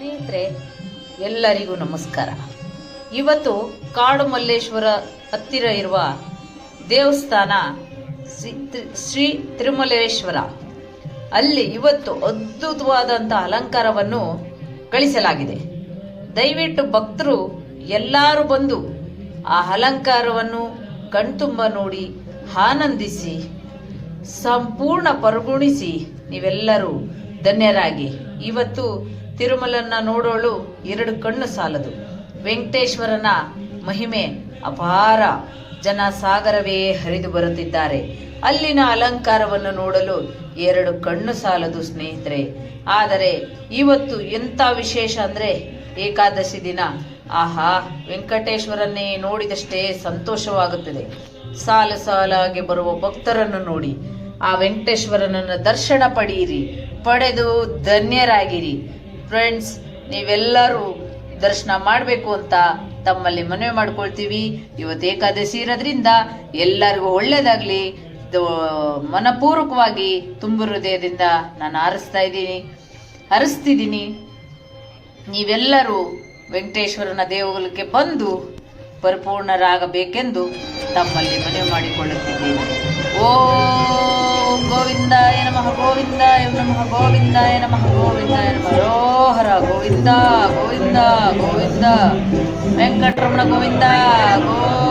ಸ್ನೇಹಿತರೆ, ಎಲ್ಲರಿಗೂ ನಮಸ್ಕಾರ. ಇವತ್ತು ಕಾಡು ಮಲ್ಲೇಶ್ವರ ಹತ್ತಿರ ಇರುವ ದೇವಸ್ಥಾನ ಶ್ರೀ ತಿರುಮಲೇಶ್ವರ. ಅಲ್ಲಿ ಇವತ್ತು ಅದ್ಭುತವಾದಂಥ ಅಲಂಕಾರವನ್ನು ಗಳಿಸಲಾಗಿದೆ ದಯವಿಟ್ಟು ಭಕ್ತರು ಎಲ್ಲರೂ ಬಂದು ಆ ಅಲಂಕಾರವನ್ನು ಕಣ್ತುಂಬ ನೋಡಿ ಆನಂದಿಸಿ, ಸಂಪೂರ್ಣ ಪರ್ಗುಣಿಸಿ ನೀವೆಲ್ಲರೂ ಧನ್ಯರಾಗಿ. ಇವತ್ತು ತಿರುಮಲನ್ನ ನೋಡೋಳು ಎರಡು ಕಣ್ಣು ಸಾಲದು. ವೆಂಕಟೇಶ್ವರನ ಮಹಿಮೆ ಅಪಾರ. ಜನ ಸಾಗರವೇ ಹರಿದು ಬರುತ್ತಿದ್ದಾರೆ. ಅಲ್ಲಿನ ಅಲಂಕಾರವನ್ನು ನೋಡಲು ಎರಡು ಕಣ್ಣು ಸಾಲದು ಸ್ನೇಹಿತರೆ. ಆದರೆ ಇವತ್ತು ಎಂಥ ವಿಶೇಷ ಅಂದ್ರೆ ಏಕಾದಶಿ ದಿನ. ಆಹಾ, ವೆಂಕಟೇಶ್ವರನ್ನೇ ನೋಡಿದಷ್ಟೇ ಸಂತೋಷವಾಗುತ್ತದೆ. ಸಾಲು ಸಾಲಾಗಿ ಬರುವ ಭಕ್ತರನ್ನು ನೋಡಿ. ಆ ವೆಂಕಟೇಶ್ವರನನ್ನು ದರ್ಶನ ಪಡೆಯಿರಿ ಪಡೆದು ಧನ್ಯರಾಗಿರಿ. ಫ್ರೆಂಡ್ಸ್ ನೀವೆಲ್ಲರೂ ದರ್ಶನ ಮಾಡಬೇಕು ಅಂತ ತಮ್ಮಲ್ಲಿ ಮನವಿ ಮಾಡ್ಕೊಳ್ತೀವಿ. ಇವತ್ತು ಏಕಾದಶಿ ಇರೋದ್ರಿಂದ ಎಲ್ಲರಿಗೂ ಒಳ್ಳೇದಾಗ್ಲಿ. ಮನಪೂರ್ವಕವಾಗಿ ತುಂಬು ಹೃದಯದಿಂದ ನಾನು ಹಾರಿಸ್ತಾ ಇದ್ದೀನಿ. ಹರಿಸ್ತಿದ್ದೀನಿ. ನೀವೆಲ್ಲರೂ ವೆಂಕಟೇಶ್ವರನ ದೇವಗಳಿಗೆ ಬಂದು ಪರಿಪೂರ್ಣರಾಗಬೇಕೆಂದು ತಮ್ಮಲ್ಲಿ ಮನವಿ ಮಾಡಿಕೊಳ್ಳುತ್ತಿದ್ದೀನಿ. ಓಂ గోవిందాయ నమ గోవిందాయ నమ గోవిందాయ నమ గోవిందాయ నమ. హరోహర గోవింద గోవింద గోవింద. వెంకటరమణ గోవింద గో